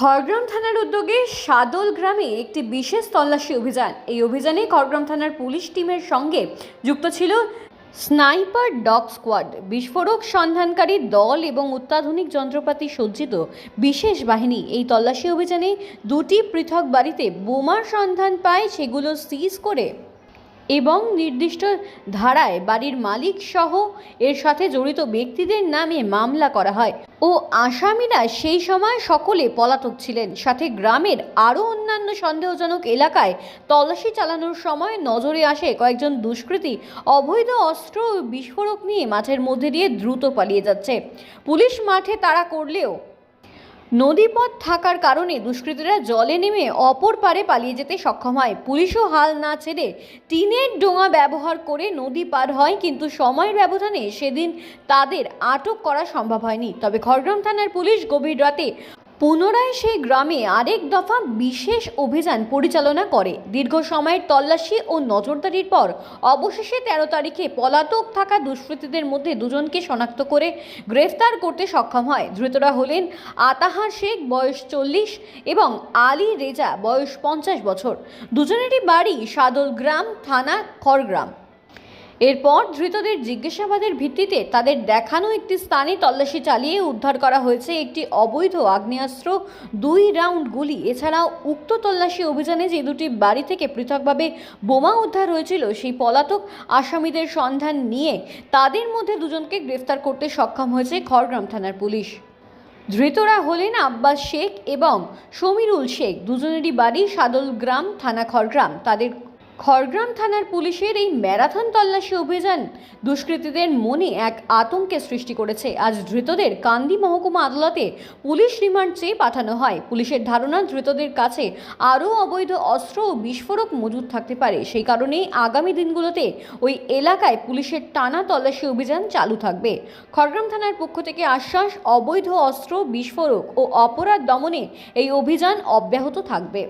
খড়গ্রাম থানার উদ্যোগে সাদল গ্রামে একটি বিশেষ তল্লাশি অভিযান। এই অভিযানে খড়গ্রাম থানার পুলিশ টিমের সঙ্গে যুক্ত ছিল স্নাইপার ডগ স্কোয়াড। বিস্ফোরক সন্ধানকারী দল এবং অত্যাধুনিক যন্ত্রপাতি সজ্জিত বিশেষ বাহিনী এই তল্লাশি অভিযানে দুটি পৃথক বাড়িতে বোমার সন্ধান পায়, সেগুলো সিজ করে এবং নির্দিষ্ট ধারায় বাড়ির মালিক সহ এর সাথে জড়িত ব্যক্তিদের নামে মামলা করা হয়। ও আসামিরা সেই সময় সকলে পলাতক ছিলেন। সাথে গ্রামের আরও অন্যান্য সন্দেহজনক এলাকায় তল্লাশি চালানোর সময় নজরে আসে কয়েকজন দুষ্কৃতী অবৈধ অস্ত্র বিস্ফোরক নিয়ে মাঠের মধ্যে দিয়ে দ্রুত পালিয়ে যাচ্ছে। পুলিশ মাঠে তাড়া করলেও নদীপথ থাকার কারণে দুষ্কৃতীরা জলে নেমে অপর পারে পালিয়ে যেতে সক্ষম হয়। পুলিশও হাল না ছেড়ে টিনের ডোঙা ব্যবহার করে নদী পার হয়, কিন্তু সময়ের ব্যবধানে সেদিন তাদের আটক করা সম্ভব হয়নি। তবে খড়গ্রাম থানার পুলিশ গভীর রাতে পুনরায় সেই গ্রামে আরেক দফা বিশেষ অভিযান পরিচালনা করে। দীর্ঘ সময়ের তল্লাশি ও নজরদারির পর অবশেষে তেরো তারিখে পলাতক থাকা দুষ্কৃতীদের মধ্যে দুজনকে শনাক্ত করে গ্রেফতার করতে সক্ষম হয়। ধৃতরা হলেন আতাহার শেখ, বয়স চল্লিশ, এবং আলী রেজা, বয়স পঞ্চাশ বছর। দুজনেরই বাড়ি সাদল গ্রাম, থানা খড়গ্রাম। এরপর ধৃতদের জিজ্ঞাসাবাদের ভিত্তিতে তাদের দেখানো একটি স্থানে তল্লাশি চালিয়ে উদ্ধার করা হয়েছে একটি অবৈধ আগ্নেয়াস্ত্র, দুই রাউন্ড গুলি। এছাড়াও উক্ত তল্লাশি অভিযানে যে দুটি বাড়ি থেকে পৃথকভাবে বোমা উদ্ধার হয়েছিল, সেই পলাতক আসামিদের সন্ধান নিয়ে তাদের মধ্যে দুজনকে গ্রেফতার করতে সক্ষম হয়েছে খড়গ্রাম থানার পুলিশ। ধৃতরা হলেন আব্বাস শেখ এবং সমীরুল শেখ। দুজনেরই বাড়ি সাদল গ্রাম, থানা খড়গ্রাম। তাদের খড়গ্রাম থানার পুলিশের এই ম্যারাথন তল্লাশি অভিযান দুষ্কৃতীদের মনে এক আতঙ্কের সৃষ্টি করেছে। আজ ধৃতদের কান্দি মহকুমা আদালতে পুলিশ রিমান্ড চেয়ে পাঠানো হয়। পুলিশের ধারণা, ধৃতদের কাছে আরও অবৈধ অস্ত্র ও বিস্ফোরক মজুদ থাকতে পারে। সেই কারণেই আগামী দিনগুলোতে ওই এলাকায় পুলিশের টানা তল্লাশি অভিযান চালু থাকবে। খড়গ্রাম থানার পক্ষ থেকে আশ্বাস, অবৈধ অস্ত্র, বিস্ফোরক ও অপরাধ দমনে এই অভিযান অব্যাহত থাকবে।